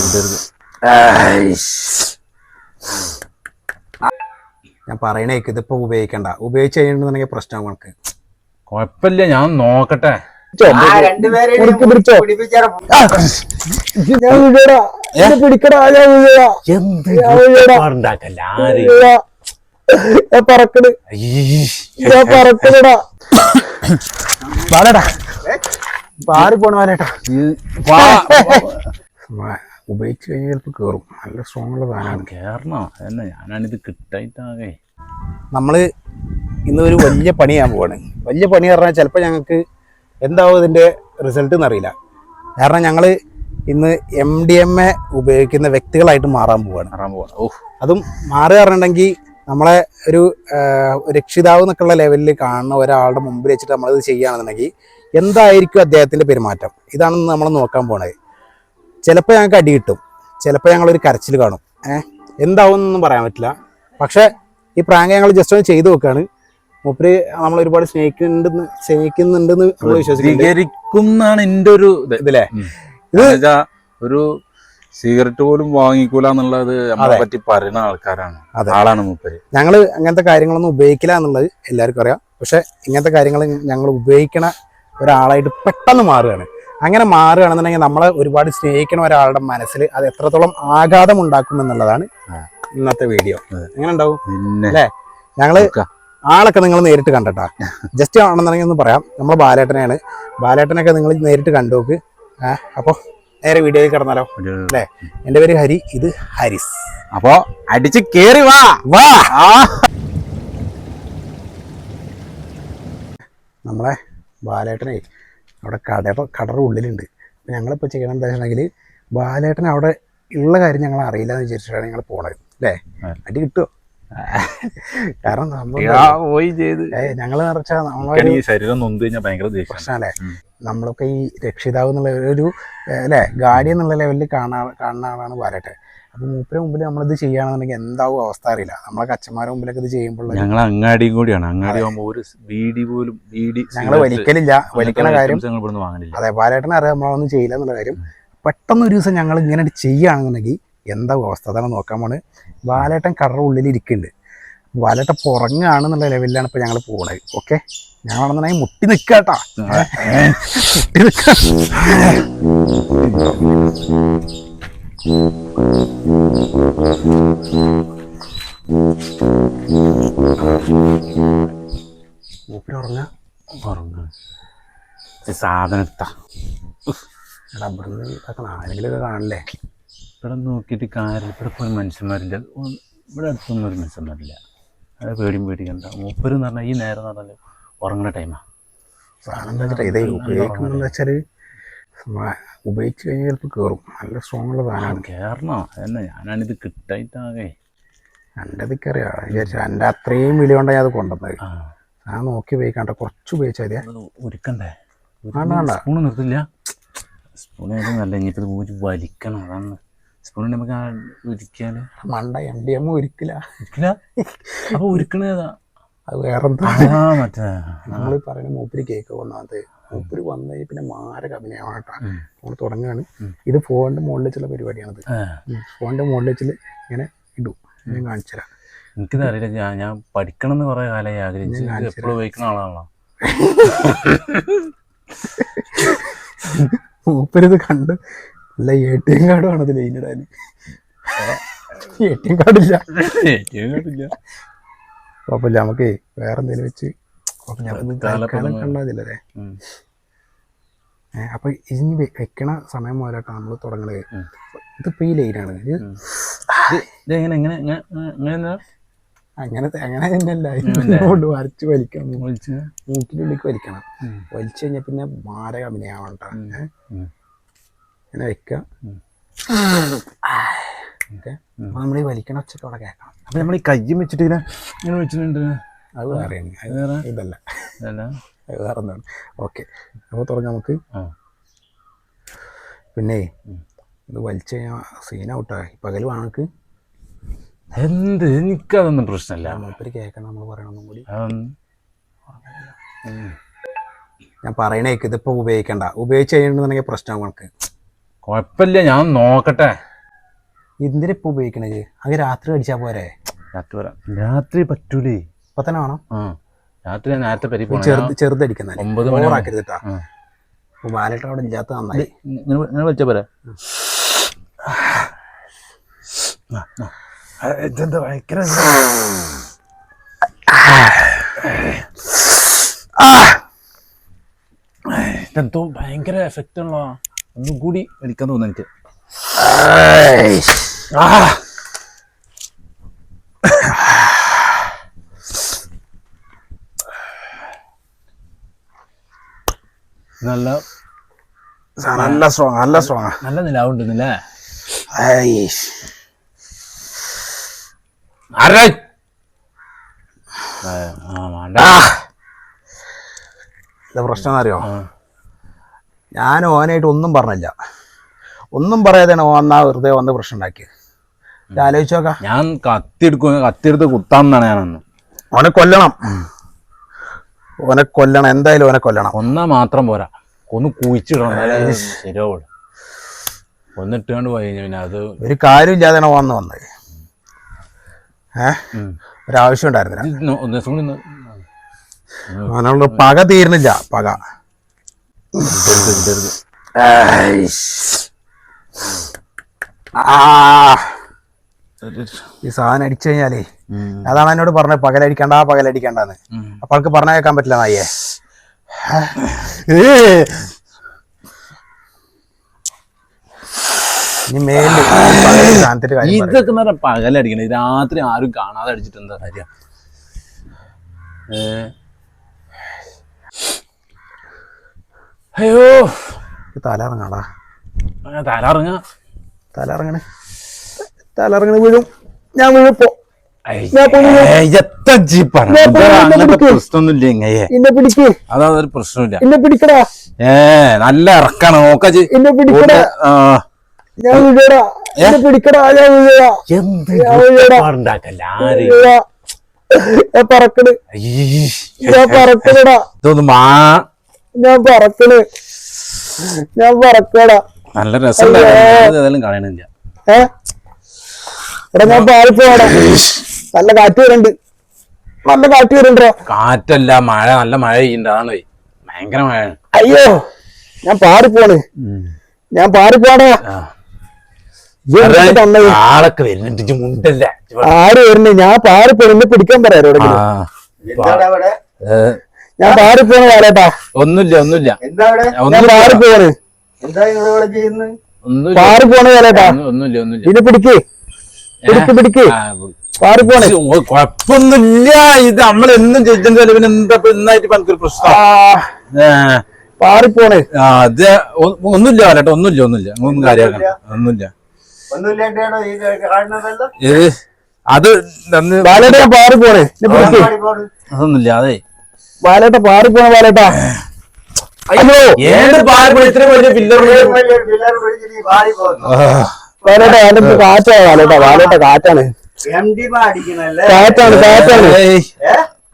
ഇടരുത് ഞാൻ പറയണേക്ക് ഇതിപ്പോ ഉപയോഗിക്കണ്ട. ഉപയോഗിച്ച് കഴിഞ്ഞിട്ടുണ്ടെങ്കിൽ പ്രശ്നം നമുക്ക് കൊഴപ്പില്ല ഞാൻ നോക്കട്ടെ. പറക്കട് ഞാൻ പറക്കണടാ. പാലടാ പാറി പോണ ഉപയോഗിച്ച് കഴിഞ്ഞാൽ ചിലപ്പോൾ കയറും നല്ല സ്ട്രോങ് ഉള്ള സാധനമാണ് കയറണോ അതന്നെ. ഞാനാണിത് കിട്ടായിട്ടാകെ. നമ്മൾ ഇന്ന് ഒരു വലിയ പണി ചെയ്യാൻ പോവാണ്. വലിയ പണി പറഞ്ഞാൽ ചിലപ്പോൾ ഞങ്ങൾക്ക് എന്താവും ഇതിന്റെ റിസൾട്ട് എന്നറിയില്ല കാരണം ഞങ്ങൾ ഇന്ന് എം ഡി എം എ ഉപയോഗിക്കുന്ന വ്യക്തികളായിട്ട് മാറാൻ പോവാണ്. മാറാൻ പോവാണ്. ഓ അതും മാറുക പറഞ്ഞിട്ടുണ്ടെങ്കിൽ നമ്മളെ ഒരു രക്ഷിതാവ് എന്നൊക്കെയുള്ള ലെവലിൽ കാണുന്ന ഒരാളുടെ മുമ്പിൽ വെച്ചിട്ട് നമ്മളിത് ചെയ്യുകയാണെന്നുണ്ടെങ്കിൽ എന്തായിരിക്കും അദ്ദേഹത്തിന്റെ പെരുമാറ്റം? ഇതാണ് നമ്മൾ നോക്കാൻ പോണത്. ചിലപ്പോൾ ഞങ്ങൾക്ക് അടി കിട്ടും. ചിലപ്പോൾ ഞങ്ങളൊരു കരച്ചിൽ കാണും. ഏഹ് എന്താവും എന്നൊന്നും പറയാൻ പറ്റില്ല. പക്ഷേ ഈ പ്രാങ്ക് ഞങ്ങൾ ജസ്റ്റ് ഒന്ന് ചെയ്തു നോക്കുകയാണ് മൂപ്പര് നമ്മൾ ഒരുപാട് സ്നേഹിക്കുന്നുണ്ടെന്ന് സ്നേഹിക്കുന്നുണ്ടെന്ന് നമ്മൾ വിശ്വസിക്കുന്നുണ്ട്. എന്റെ ഒരു ഇതല്ലേ ഇത് ഒരു സിഗരറ്റ് പോലും വാങ്ങിക്കൂല എന്നുള്ളത് പറ്റി പറയുന്ന ആൾക്കാരാണ്. ആളാണ് മൂപ്പര്. ഞങ്ങൾ അങ്ങനത്തെ കാര്യങ്ങളൊന്നും ഉപയോഗിക്കില്ല എന്നുള്ളത് എല്ലാവർക്കും അറിയാം. പക്ഷെ ഇങ്ങനത്തെ കാര്യങ്ങൾ ഞങ്ങൾ ഉപയോഗിക്കണ ഒരാളായിട്ട് പെട്ടെന്ന് മാറുകയാണ്. അങ്ങനെ മാറുകയാണെന്നുണ്ടെങ്കിൽ നമ്മളെ ഒരുപാട് സ്നേഹിക്കുന്ന ഒരാളുടെ മനസ്സിൽ അത് എത്രത്തോളം ആഘാതം ഉണ്ടാക്കും എന്നുള്ളതാണ് ഇന്നത്തെ വീഡിയോ. എങ്ങനെ ഉണ്ടാവും? അല്ലേ? ഞങ്ങൾ. ആളൊക്കെ നിങ്ങൾ നേരിട്ട് കണ്ടട്ടാ. ജസ്റ്റ് ആണെന്നുണ്ടെങ്കിൽ ഒന്ന് പറയാം. നമ്മൾ ബാലേട്ടനെയാണ്. ബാലേട്ടനൊക്കെ നിങ്ങൾ നേരിട്ട് കണ്ടു നോക്ക് അപ്പോൾ നേരെ വീഡിയോയിൽ കിടന്നാലോ? അല്ലേ? എന്റെ പേര് ഹരി ഇത് ഹരിസ്. അപ്പോൾ അടിച്ച് കേറി വാ. വാ. നമ്മളെ ബാലേട്ടനെ അവിടെ കട കടറ ഉള്ളിലുണ്ട്. അപ്പം ഞങ്ങളിപ്പോൾ ചെയ്യണം എന്താ വെച്ചിട്ടുണ്ടെങ്കിൽ ബാലേട്ടൻ അവിടെ ഉള്ള കാര്യം ഞങ്ങൾ അറിയില്ല എന്ന് വിചാരിച്ചിട്ടാണ് ഞങ്ങൾ പോണത് അല്ലേ. അടി കിട്ടുമോ കാരണം സംഭവം ഞങ്ങൾ നിറച്ചാൽ പ്രശ്നമല്ലേ. നമ്മളൊക്കെ ഈ രക്ഷിതാവ് എന്നുള്ള ഒരു അല്ലേ? ഗാഡി എന്നുള്ള ലെവലിൽ കാണാൻ കാണുന്ന ആളാണ് ബാലേട്ടൻ. അപ്പം മൂപ്പര് മുമ്പിൽ നമ്മളിത് ചെയ്യുകയാണെന്നുണ്ടെങ്കിൽ എന്താവും അവസ്ഥ അറിയില്ല. നമ്മളെ അച്ഛന്മാരുടെ മുമ്പിലൊക്കെ ഇത് ചെയ്യുമ്പോൾ ഞങ്ങൾ അങ്ങാടിയും കൂടിയാണ്. അങ്ങാടി ആകുമ്പോൾ ഒരു ബീഡി പോലും ബീഡി ഞങ്ങൾ വലിക്കലില്ല. വലിക്കണ കാര്യം വാങ്ങലില്ല. അതെ പാലേട്ടനെ അറിയാം നമ്മളൊന്നും ചെയ്യില്ല എന്നുള്ള കാര്യം. പെട്ടെന്ന് ഒരു ദിവസം ഞങ്ങൾ ഇങ്ങനെ ചെയ്യുകയാണെന്നുണ്ടെങ്കിൽ എന്താ അവസ്ഥ? അതാണ് നോക്കാൻ പോണ് ബാലേട്ടൻ കടറ ഉള്ളിൽ ഇരിക്കുന്നുണ്ട്. ബാലേട്ടൻ പുറങ്ങാണെന്നുള്ള ലെവലിലാണ് ഇപ്പോൾ ഞങ്ങൾ പോണത്. ഓക്കെ? ഞങ്ങളാണെന്നുണ്ടെങ്കിൽ മുട്ടി നിൽക്കാട്ടാ മുട്ടി നിൽക്ക. ഈ എടാ ഇവിടുന്ന് ഇതൊക്കെ ആരെങ്കിലുമൊക്കെ കാണല്ലേ ഇവിടെ നോക്കിയിട്ട് കാര്യം ഇവിടെ പോയി മനുഷ്യന്മാരില്ല. ഇവിടെ അടുത്തൊന്നും ഒരു മനുഷ്യന്മാരില്ല. അത് പേടിയും പേടിക്കണ്ട മൂപ്പര് എന്ന് പറഞ്ഞാൽ ഈ നേരം പറഞ്ഞാൽ ഉറങ്ങുന്ന ടൈമാണ് സാധനം എന്താ വെച്ചിട്ട്? ഇതേ ഉപയോഗിക്കുന്നത് വെച്ചാൽ ഉപയോഗിച്ച് കഴിഞ്ഞാൽ ചിലപ്പോൾ കയറും നല്ല സ്ട്രോങ് ഉള്ള സാധനമാണ്. കയറണോ എന്നെ ഞാനാണിത് കിട്ടായിട്ടാകെ. എന്റെ ഇതൊക്കെ അറിയാം വിചാരിച്ചു എന്റെ അത്രയും വില കൊണ്ടാണ് ഞാൻ അത് കൊണ്ടുവന്നത് ഞാൻ നോക്കി ഉപയോഗിക്കാണ്ട കുറച്ച് ഉപയോഗിച്ചാൽ ഒരുക്കണ്ടേ. സ്പൂൺ നിർത്തില്ല? സ്പൂൺ നല്ല ഇനിയിപ്പോൾ ഊരി വലിക്കണം അതാണ്. സ്പൂൺ നമുക്ക് ആ ഉരുക്കിയാൽ. മണ്ട എം ഡി എം ഒരുക്കില്ല ഒരുക്കില്ല അപ്പോൾ ഒരുക്കണേതാ അത് വേറെന്താ? മറ്റേ നമ്മൾ പറയുന്ന മൂപ്പിരി കേക്ക് ഒന്നാമത് മൂപ്പര് വന്നു പിന്നെ മാരക അഭിനയമാണ് കേട്ടോ ഉം. നമ്മൾ തുടങ്ങുകയാണ് ഇത് ഫോണിന്റെ മുകളിൽ വെച്ചുള്ള പരിപാടിയാണത്. ഫോണിന്റെ മുകളിൽ വെച്ചിൽ ഇങ്ങനെ ഇടും. ഞാൻ കാണിച്ചു തരാം എനിക്കിത് അറിയില്ല ഞാൻ ഞാൻ പഠിക്കണം എന്ന് കുറെ കാലമായി ആഗ്രഹിച്ചു എപ്പോഴും ഉപയോഗിക്കുന്ന ആളാണല്ലോ. മൂപ്പരിത് കണ്ട് നല്ല A T M card T M കാർഡില്ല. A T M കാർഡില്ല. കുഴപ്പമില്ല. നമുക്ക് വേറെ എന്തെങ്കിലും വെച്ച് കുഴപ്പമില്ല ഞാൻ തൽക്കാലം കണ്ടതില്ലല്ലേ? ഏഹ് അപ്പൊ ഇനി വെക്കണ സമയം മുതലായിട്ടാണ് നമ്മൾ തുടങ്ങണത്. ഉം. ഇതിപ്പോ ഈ ലൈനാണ് ഇത്. ഇത് ഇത് അങ്ങനത്തെ അങ്ങനെ തന്നെയല്ല. കൊണ്ട് വരച്ച് വലിക്കണം. മൂക്കിനുള്ളിലേക്ക് വലിക്കണം. വലിച്ചു കഴിഞ്ഞാൽ പിന്നെ മാരക ഉം. ഇങ്ങനെ വെക്കുക ഓക്കെ. നമ്മൾ ഈ വലിക്കണ ഒച്ചക്ക് അവിടെ കേൾക്കണം. അപ്പൊ നമ്മൾ ഈ കയ്യും വെച്ചിട്ട് ഇങ്ങനെ ഇങ്ങനെ വെച്ചിട്ടുണ്ട്. അത് വേറെയാണ് അത് വേറെ? ഇതല്ല. അത് വേറെ എന്താണ് ഓക്കെ. അപ്പോൾ തുടങ്ങാം നമുക്ക്. പിന്നെ. ഇത് വലിച്ചു കഴിഞ്ഞാൽ സീനൗട്ടാ പകൽ വാണക്ക് എന്ത്? എനിക്കതൊന്നും പ്രശ്നമില്ല. മൂപ്പര് കേൾക്കണം നമ്മൾ പറയണമെന്നും കൂടി. ഞാൻ പറയണേക്ക് ഇതിപ്പോൾ ഉപയോഗിക്കണ്ട. ഉപയോഗിച്ച് കഴിഞ്ഞിട്ടുണ്ടെങ്കിൽ പ്രശ്നം നമുക്ക് കുഴപ്പമില്ല ഞാൻ നോക്കട്ടെ. എന്തിനാ ഇപ്പൊ ഉപയോഗിക്കണത്? അത് രാത്രി അടിച്ചാ പോരെ? രാത്രി വരാം. രാത്രി പറ്റൂലേ. ഇപ്പൊ തന്നെ വേണം രാത്രി നേരത്തെ ചെറുതടിക്കുന്ന ഒമ്പത് മണി വാലറ്റ് ആ. അവിടെ ഇല്ലാത്ത നന്നായി. ഇങ്ങനെ വിളിച്ചാ പോരാ? ഇതെന്താ ഭയങ്കര ഇതെന്തോ ഭയങ്കര എഫക്റ്റ് ഉള്ള ഒന്നും കൂടി എടുക്കാൻ തോന്നുന്നു എനിക്ക്. നല്ല നല്ല സ്ട്രോങ് നല്ല സ്ട്രോങ് നല്ല നിലാവുണ്ടെന്നല്ലേ? എന്താ പ്രശ്നം അറിയോ ഞാൻ ഓനായിട്ട് ഒന്നും പറഞ്ഞില്ല. ഒന്നും പറയാതെയാണ് ഓൻ എന്നാ വെറുതെ വന്ന് പ്രശ്നം ഉണ്ടാക്കിയത് ആലോചിച്ചു നോക്കാം. ഞാൻ കത്തി കത്തിയെടുത്ത് കുത്താമെന്നാണ് ഞാനന്ന്. ഓനെ കൊല്ലണം. ഓനെ കൊല്ലണം എന്തായാലും ഓനെ കൊല്ലണം. ഒന്നാ മാത്രം പോരാ. ഒന്ന് കുഴിച്ചിടണം. എന്നാലേ ശരിയാവുള്ളൂ പോയി പിന്നെ അത് ഒരു കാര്യമില്ലാതെയാണ് ഇല്ലാതെ വന്ന് വന്നത് ഏഹ്. ഒരാവശ്യം ഉണ്ടായിരുന്നില്ല അവനുള്ള പക തീരുന്നില്ല പക. ഈ സാധനം അടിച്ചു കഴിഞ്ഞാലേ അതാണ് എന്നോട് പറഞ്ഞത് പകലടിക്കണ്ട പകലടിക്കണ്ടെന്ന്. ഉം. അപ്പൊ ആൾക്ക് പറഞ്ഞ കേൾക്കാൻ പറ്റില്ല നായേ ഇതൊക്കെ പകലടിക്കണേ രാത്രി ആരും കാണാതെ അടിച്ചിട്ട് എന്താ കാര്യം? അയ്യോ. തലറങ്ങാടാ തലറങ്ങ തലറങ്ങണേ തലറങ്ങണ വീഴും. ഞാൻ വീഴപ്പോ ഞാൻ അതൊരു പ്രശ്നമില്ല. എന്നെ പിടിക്കടാ. ഏ നല്ല ഇറക്കാണ്. നോക്കജി എന്നെ പിടിക്കടാ. ഞാൻ വിടടാ എന്നെ പിടിക്കടാ ഞാൻ വിടടാ എന്ത് ഞാൻ. ഉണ്ടാക്കല്ല. ഞാൻ പറക്കണ്. അയ്യ്. ഞാൻ പറക്കണടാ. ഇതൊന്ന് മാ. ഞാൻ പറക്കണ്. ഞാൻ പറക്കടാ. നല്ല രസം കാണണില്ല ഏ? എടാ ഞാൻ പാറിപ്പോടാ നല്ല കാറ്റ് വരുന്നുണ്ട്. നല്ല കാറ്റ് വരുന്നുണ്ടോ? കാറ്റല്ല മഴ നല്ല മഴ ചെയ്യുന്നുണ്ട് അതാണ് ഭയങ്കര മഴയാണ് അയ്യോ ഞാൻ പാറിപ്പോണ്. ഞാൻ എന്തൊക്കെ ആളൊക്കെ വരുന്നുണ്ട്. മുണ്ടല്ല? ആര് വരുന്നു? ഞാൻ പാറിപ്പോണ്. പിടിക്കാൻ പറയാം ഞാൻ പാറിപ്പോണ് കാലേട്ടാ ഒന്നുമില്ല ഒന്നുമില്ല. എന്താ അവിടെ? ഞാൻ ഒന്നുമില്ല. പാറിപ്പോണ്. പാറിപ്പോണ് കാലേട്ടാ ഒന്നും- ഒന്നുമില്ല ഒന്നുമില്ല. പിന്നെ പിടിക്ക്. പിടിക്ക് പിടിക്ക്. പാറിപ്പോണ് കുഴപ്പമൊന്നുമില്ല ഇത് നമ്മൾ എന്നും ചോദിച്ചിട്ടുണ്ടല്ലോ പിന്നെ എന്താ ഇന്നായിട്ട് എനിക്കൊരു പ്രശ്നം. പാറിപ്പോണേ പാറിപ്പോണ് അത് ഒന്നുമില്ല കേട്ടോ ഒന്നുമില്ല ഒന്നുമില്ല. ഒന്നും കാര്യമാക്കണം ഒന്നുമില്ല. അത് ബാലേട്ട പോണേ പാടിപ്പോണ് അതൊന്നുമില്ല അതെ. ബാലേട്ട പാറിപ്പോണ ബാലേട്ട. അയ്യോ ഏത് പാലപ്പുഴ ഇത്ര വലിയ പില്ലർ ബാലേട്ട കാറ്റാണ് ബാലേട്ട കാറ്റാണ്. കാറ്റാണ് കാറ്റാണ്.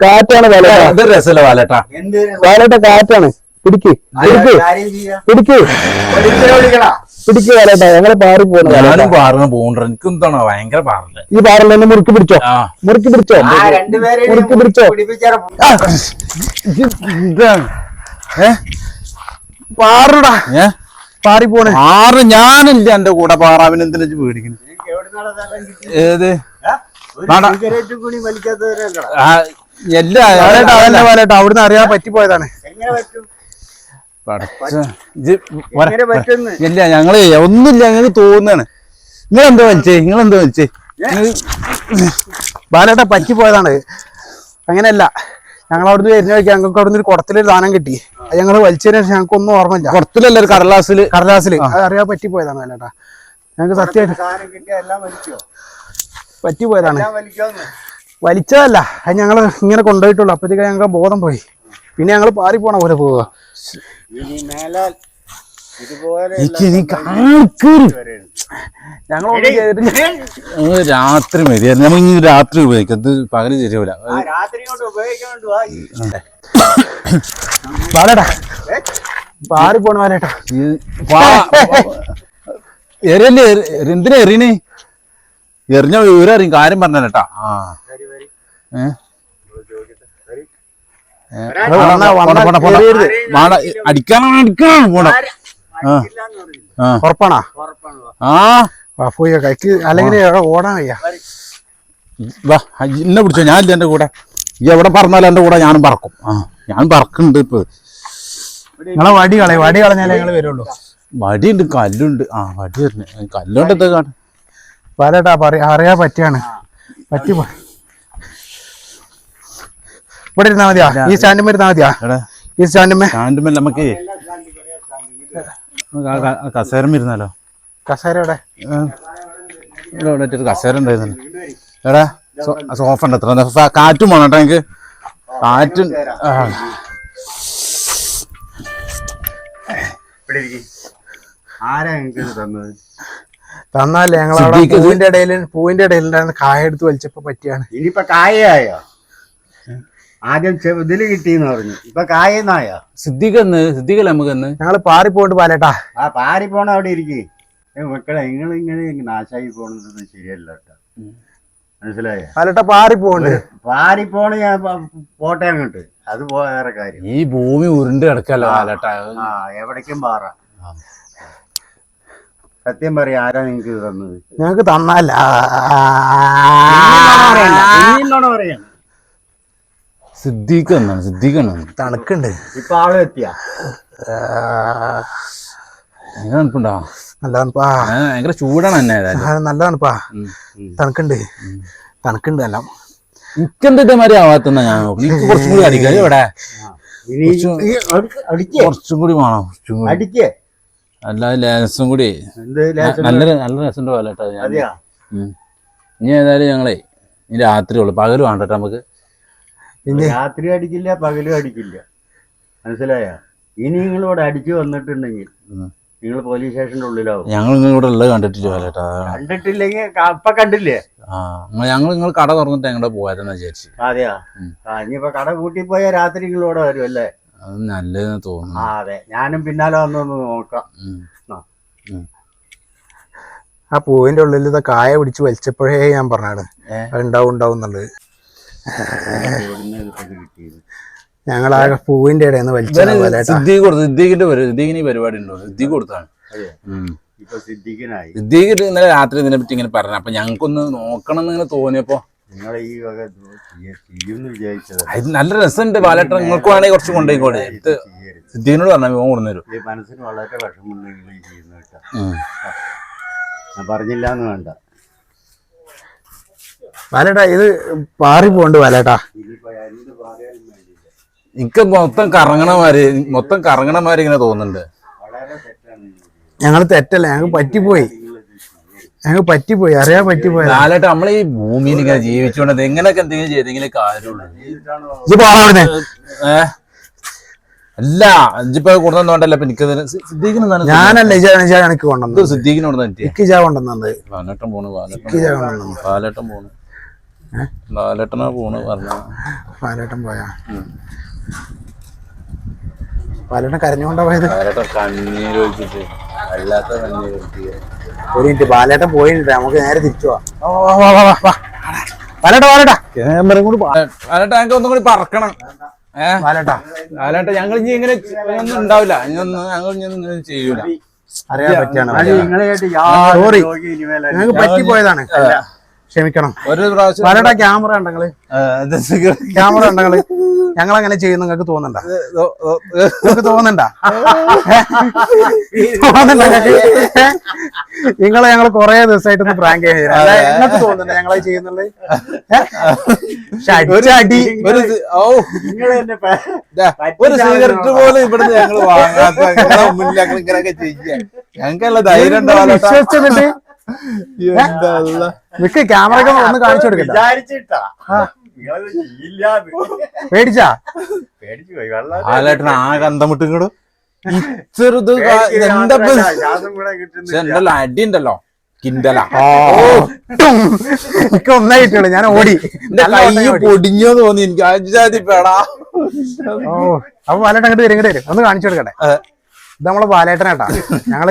കാറ്റാണ് ബാലേട്ട ഇത് രസമല്ല പാലട്ടാ എന്ത് കാറ്റാണ്. പിടിക്ക് പിടിക്ക്. ചെയ്യാ. പിടിക്ക്. പിടിക്ക് ബാലേട്ട ഞങ്ങൾ പാറിപ്പോണ് ഞാനും പാറുന്ന പോകണ്ട എനിക്ക് എന്താണോ ഭയങ്കര പാറില്ല? ഈ പാറില്ല എന്നെ മുറുക്കി പിടിച്ചോ? മുറുക്കി പിടിച്ചോ? മുറുക്കി പിടിച്ചോ? ഇതാണ് ഏ? പാറുടാ. ഏ? പോണേ. പാറ് ഞാനില്ല എന്റെ കൂടെ പാറാവിനെന്തിനു പേടിക്കുന്നു ഏത്? എല്ലാ അതന്നെ അവിടുന്ന് അറിയാൻ പറ്റിപ്പോയതാണ്. ഇല്ല ഞങ്ങൾ ഒന്നുമില്ല ഞങ്ങൾക്ക് തോന്നുന്നാണ് നിങ്ങൾ എന്താ വലിച്ചേ? നിങ്ങൾ എന്താ വലിച്ചേ ബാലേട്ട പറ്റിപ്പോയതാണ്. അങ്ങനെയല്ല. ഞങ്ങൾ അവിടുന്ന് വരുന്ന വഴിക്ക് ഞങ്ങൾക്ക് അവിടുന്ന് ഒരു കുടത്തിലൊരു ദാനം കിട്ടി. അത് ഞങ്ങൾ വലിച്ചതിന് ശേഷം ഞങ്ങൾക്കൊന്നും ഓർമ്മയില്ല. കുടത്തിലല്ല ഒരു കടലാസിൽ കടലാസിൽ അത് അറിയാൻ പറ്റിപ്പോയതാണ് ബാലേട്ട. ഞങ്ങൾക്ക് സത്യമായിട്ട് പറ്റിപ്പോയതാണ്. വലിച്ചതല്ല. അത് ഞങ്ങൾ ഇങ്ങനെ കൊണ്ടുപോയിട്ടുള്ളൂ. അപ്പോഴത്തേക്ക് ഞങ്ങൾ ബോധം പോയി. പിന്നെ ഞങ്ങൾ പാറി പോണ പോലെ പോവുക. ഞങ്ങൾ രാത്രി മതി. നമ്മൾ ഇനി രാത്രി ഉപയോഗിക്കാം. അത് പകൽ ശരിയാവില്ല ബാലേട്ടാ പാറി പോണ ബാലേട്ടാ എറിയല്ലേ? എന്തിനാ എറിയണേ? എറിഞ്ഞ വിവരം കാര്യം പറഞ്ഞല്ലേട്ടാ ആ. അടിക്കാനാണ് പോണം ആ. ഉറപ്പാണോ? ആ. പോയി കൈക്ക് അല്ലെങ്കിൽ ഓടാൻ വയ്യ. വാ എന്നെ പിടിച്ചോ. ഞാനില്ല എന്റെ എന്റെ കൂടെ. ഈ എവിടെ പറഞ്ഞാലും എന്റെ കൂടെ ഞാനും പറക്കും. ആ ഞാൻ പറക്കുന്നുണ്ട് ഇപ്പൊ. നിങ്ങളെ വടി കളയും. വടി കളഞ്ഞാലേ ഞങ്ങൾ വരുള്ളൂ. വടിയുണ്ട് കല്ലുണ്ട്. ആ വടി വരണേ കല്ലുണ്ട് കാണും പലട്ടാ പറ അറിയാ പറ്റിയാണ്. പറ്റി ഇവിടെ ഇരുന്നാ മതിയാ. ഈ സ്റ്റാൻഡിൽ ഇരുന്നാ മതിയാ. എടാ. ഈ സ്റ്റാൻഡിന്മേ സ്റ്റാൻഡുമ്മ നമുക്ക് കസേരം ഇരുന്നാലോ? കസേര എവിടെ? ഒരു കസേര ഉണ്ടായിരുന്നു. എടാ സോ- സോഫ ഉണ്ട് എത്ര കാറ്റും വേണം കേട്ടോ എനിക്ക്. കാറ്റും. ആരാ നിങ്ങൾക്ക് തന്നത്? തന്നാലേ ഞങ്ങൾ അവിടെ സിദ്ദീഖ് ഇത് പൂവിന്റെ ഇടയിൽ പൂവിന്റെ ഇടയിൽ കായ എടുത്ത് വലിച്ചപ്പോ പറ്റിയാണ്. ഇനിയിപ്പൊ കായയായോ? ആദ്യം ചെ- ഇതിൽ കിട്ടിയെന്ന് പറഞ്ഞു. ഇപ്പൊ കായെന്നായോ? സിദ്ധിക്കന്ന് എന്ന് നമുക്കെന്ന്? ഞങ്ങൾ പാറി പോയിട്ട് പാലേട്ടാ. ആ പാരി പോണ അവിടെ ഇരിക്കേ. മക്കളെ നിങ്ങൾ ഇങ്ങനെ നാശായി പോണത് ശരിയല്ല കേട്ടോ. മനസ്സിലായോ? പാലേട്ടാ പാറി പോണ്ട് പാരി പോണ ഞാൻ പ- പോട്ടെ അങ്ങോട്ട്. അത് വേറെ കാര്യം. ഈ ഭൂമി ഉരുണ്ട് കിടക്കല്ലോ കാലട്ടാ ആ എവിടേക്കും പാറ. സത്യം പറയാ ആരാ നിങ്ങക്ക് ഇത് തന്നത്? ഞങ്ങക്ക് തന്നല്ല. പറയണം സിദ്ദീഖ് എന്നാണ് സിദ്ദീഖ് എന്നാണ് തണുക്കുണ്ട്. ഇപ്പൊ ആൾ എത്തിയ? തണുപ്പുണ്ടോ? നല്ല തണുപ്പാ. ഭയങ്കര ചൂടാണ് എന്നെ ഏതായാലും. ആ, നല്ല തണുപ്പാ. തണുക്കുണ്ട്. തണുക്കുണ്ട് എല്ലാം എനിക്കെന്ത് ഇതേമാതിരി ആവാത്തെന്നാ ഞാൻ നോക്കുന്നത് എനിക്ക് കുറച്ചും കൂടി അടിക്കാം. ഇവിടെ. ഇനി അടിക്കേ. കുറച്ചും കൂടി വേണം കുറച്ചും കൂടി. അടിക്കേ. അല്ലാതെ ലേസം കൂടി. നല്ല നല്ല രസമുണ്ട് ഞാൻ. അതെയാ? ഇനി ഏതായാലും ഞങ്ങളെ ഇനി രാത്രി ഉള്ളു. പകലും വേണ്ടട്ടോ നമുക്ക്. രാത്രി അടിക്കില്ല പകലും അടിക്കില്ല. മനസ്സിലായ? ഇനി നിങ്ങൾ ഇവിടെ അടിച്ചു വന്നിട്ടുണ്ടെങ്കിൽ. നിങ്ങൾ പോലീസ് സ്റ്റേഷന്റെ ഉള്ളിലാവും. ഞങ്ങൾ ഇങ്ങനെ ഇവിടെ ഉള്ളത് കണ്ടിട്ടില്ല അതാണ് കണ്ടിട്ടില്ലെങ്കിൽ അപ്പൊ കണ്ടില്ലേ? ആ ഞങ്ങൾ നിങ്ങൾ കട തുറന്നിട്ട് ഞങ്ങളുടെ പോയതെന്ന് വിചാരിച്ചു. അതെയാ? ഇനിയിപ്പോ കട കൂട്ടി പോയാൽ രാത്രി നിങ്ങൾ ഇവിടെ വരും അല്ലേ അത് നല്ലതെന്ന് ആ തോന്നുന്നു അതെ. ഞാനും പിന്നാലെ വന്നൊന്ന് നോക്കാം. ആ. ഉം. പൂവിന്റെ ഉള്ളിൽ ഇത് കായ പിടിച്ച് വലിച്ചപ്പോഴേ ഞാൻ പറഞ്ഞാണ്. ഉണ്ടാവും ഉണ്ടാവും എന്നുള്ളത്? ഞങ്ങൾ ആ പൂവിന്റെ ഇടയിൽ നിന്ന് സിദ്ദീഖിന് പരിപാടി ഉണ്ടോ? സിദ്ദീഖ് കൊടുത്താണ്. അതെ ഉം. ഇപ്പൊ സിദ്ധിക്കനായി സിദ്ദീഖ് ഇന്നലെ രാത്രി ഇതിനെ പറ്റി ഇങ്ങനെ പറഞ്ഞു അപ്പൊ ഞങ്ങൾക്കൊന്ന് നോക്കണം എന്ന് ഇങ്ങനെ തോന്നിയപ്പോ നിങ്ങളെ ഈ വക ചെയ്യുമെന്ന് വിചാരിച്ചത്. ഇത് നല്ല രസമുണ്ട് ബാലേട്ടൻ. നിങ്ങൾക്ക് വേണമെങ്കിൽ കുറച്ച് കൊണ്ടുപോയിക്കോട്ടെ ഇത് സിദ്ദീഖിനോട് പറഞ്ഞാൽ ഓൻ കൊണ്ടുവരും ഈ മനസ്സിന് വളരെ വിഷമമുണ്ടെങ്കിൽ ഈ ചെയ്യുന്ന കേട്ടോ. ഞാൻ പറഞ്ഞില്ല എന്ന് വേണ്ട. ബാലേട്ടാ ഇത് പാറി പോണ്ട് ബാലേട്ടാ. ഇനിയിപ്പോ എന്ത് പറയാനും വേണ്ടിയില്ല. എനിക്ക് മൊത്തം കറങ്ങണമാര് മൊത്തം കറങ്ങണമാര് ഇങ്ങനെ തോന്നുന്നുണ്ട്. വളരെ തെറ്റാണ് ഞങ്ങൾ തെറ്റല്ല ഞങ്ങൾക്ക് പറ്റിപ്പോയി. ഞങ്ങൾക്ക് പറ്റിപ്പോയി അറിയാൻ പറ്റിപ്പോയി ബാലേട്ടൻ നമ്മളെ ഈ ഭൂമിയിൽ ഇങ്ങനെ ജീവിച്ചുകൊണ്ട് എങ്ങനെയൊക്കെ എന്തെങ്കിലും ചെയ്തെങ്കിലും കാര്യമുള്ളൂ. അല്ല അഞ്ചിപ്പ കൊടുത്തോണ്ടല്ല ഇപ്പൊ എനിക്ക് ഞാനല്ല ഇജാ എനിക്ക് കൊണ്ടുവന്നത്. സിദ്ദീഖിന് എനിക്ക് ഇജാ കൊണ്ടുവന്നത്. പോണ് പോണ്. പോണ്. പറഞ്ഞ. പോയാ? കരഞ്ഞുകൊണ്ടാ പോയത്? ഒഴിച്ചിട്ട് അല്ലാത്ത കണ്ണീര് ഒഴിക്കുക ഒരു മിനിറ്റ് ബാലേട്ടൻ പോയിട്ടുണ്ട് നമുക്ക് നേരെ തിരിച്ചു ക്യാമറ കൂടി ഞങ്ങൾക്ക് ഒന്നും കൂടി പറക്കണം. ഏ? പാലേട്ടാ ബാലേട്ടൻ ഞങ്ങൾ ഇനി ഇങ്ങനെ ഒന്നും ഉണ്ടാവില്ല. ഒന്നും ഞങ്ങൾ ഇനി ഒന്നും ഇങ്ങനെ ചെയ്യൂല. അറിയാൻ പറ്റിയാണ് ഞങ്ങൾക്ക് പറ്റിപ്പോയതാണ് ക്ഷമിക്കണം. ഒരു പ്രാവശ്യം പാലേട്ടാ ക്യാമറ ഉണ്ടെങ്കിൽ ക്യാമറ ഉണ്ടെങ്കിൽ ഞങ്ങൾ അങ്ങനെ ചെയ്യുന്ന നിങ്ങൾക്ക് തോന്നണ്ട നിങ്ങൾക്ക് തോന്നണ്ട തോന്നണ്ട നിങ്ങളെ ഞങ്ങൾ കൊറേ ദിവസമായിട്ടൊന്ന് പ്രാങ്ക് ചെയ്യുന്നത് നിങ്ങൾക്ക് ഞങ്ങളെ ചെയ്യുന്നുള്ളത് അടിച്ച ഒരു സിഗരറ്റ് പോലും ഇവിടുന്ന് ഞങ്ങൾ വാങ്ങാത്ത മുന്നിൽ ഞങ്ങൾ ഇങ്ങനെയൊക്കെ ധൈര്യം വിശ്വസിച്ചിട്ട്? നിക്ക് ക്യാമറ ഒന്ന് കാണിച്ചു കൊടുക്കണ്ട പേടിച്ചാ? പേടിച്ചു പോയി വെള്ളം ആലായിട്ടാണ് ആ കന്തം വിട്ടുങ്ങടും ഇച്ചെറുത് എന്താ അടി ഉണ്ടല്ലോ കിണ്ടല എനിക്ക് ഒന്നായിട്ടുള്ളു ഞാൻ ഓടി. കൈ പൊടിഞ്ഞോ തോന്നി എനിക്ക് അജാതി പേടാ. ഓ. അപ്പൊ വാലേട്ടൻ അങ്ങോട്ട് വരും ഇങ്ങോട്ട് വരും. ഒന്ന് കാണിച്ചു കൊടുക്കട്ടെ? ഇത് നമ്മളെ പാലേട്ടനാട്ടാ ഞങ്ങൾ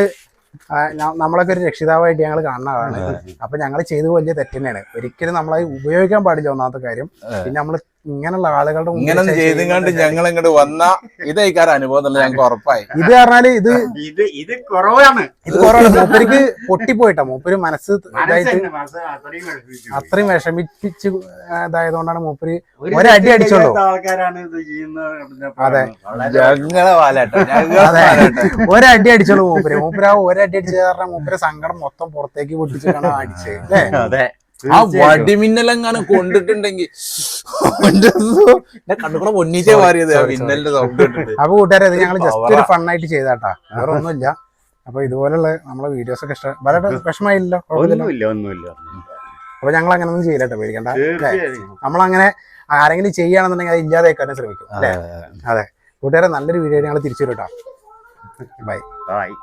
നമ്മളൊക്കെ ഒരു രക്ഷിതാവായിട്ട് ഞങ്ങൾ കാണുന്നതാണ്. അപ്പൊ ഞങ്ങൾ ചെയ്തത് വലിയ തെറ്റ് തന്നെയാണ് ഒരിക്കലും നമ്മളത് ഉപയോഗിക്കാൻ പാടില്ല ഒന്നാമത്തെ കാര്യം. പിന്നെ നമ്മൾ ഇങ്ങനെയുള്ള ആളുകളുടെ ഇങ്ങനെ ചെയ്തുകൊണ്ട് ഞങ്ങൾ ഇങ്ങോട്ട് വന്ന ഇതേക്കാരം അനുഭവം ഞങ്ങൾക്ക് ഉറപ്പായി. ഇത് പറഞ്ഞാൽ ഇത് ഇത് ഇത് കുറവാണ്. ഇത് കുറവാണ്. മൂപ്പരിക്ക് പൊട്ടിപ്പോയിട്ടാ. മൂപ്പര് മനസ്സ് അത്രയും. വിഷമിപ്പിച്ച് ഇതായതുകൊണ്ടാണ് മൂപ്പര് ഒരു ഒരടി അടിച്ചോളൂ. അതെ. ഞങ്ങളെ. വാലാട്ടോ ഒരടി അടിച്ചോളൂ മൂപ്പര്. മൂപ്പര് ആ ഒരടി അടിച്ചത് കാരണം മൂപ്പര് സങ്കടം മൊത്തം പുറത്തേക്ക് പൊട്ടിച്ചിട്ടാണ് അടിച്ചത് അല്ലേ? അതെ. ആ വടിമിന്നലെങ്ങാനും കൊണ്ടിട്ടുണ്ടെങ്കിൽ കണ്ടുകൂടെ കണ്ണുകൂടെ പൊന്നീച്ചേ മാറിയത് ആ മിന്നലിന്റെ സൗണ്ട് അപ്പൊ കൂട്ടുകാരെ ഞങ്ങൾ ജസ്റ്റ് ഒരു ഫൺ ആയിട്ട് ഫണ്ണായിട്ട് ചെയ്താട്ടാ. വേറെ ഒന്നുമില്ല. അപ്പൊ ഇതുപോലുള്ള നമ്മളെ വീഡിയോസ് ഒക്കെ ഇഷ്ടം. വളരെ വിഷമമായില്ലോ ഒന്നുമില്ല ഒന്നുമില്ല. അപ്പൊ ഞങ്ങൾ അങ്ങനെ ഒന്നും ചെയ്യലട്ടോ പേടിക്കണ്ട തീർച്ചയായും. നമ്മളങ്ങനെ ആരെങ്കിലും ചെയ്യുകയാണെന്നുണ്ടെങ്കിൽ അത് ഇല്ലാതാക്കാനും ശ്രമിക്കും. അല്ലേ? അതെ കൂട്ടുകാരെ നല്ലൊരു വീഡിയോ ഞങ്ങൾ തിരിച്ചു വരും കേട്ടോ ബൈ. ആയി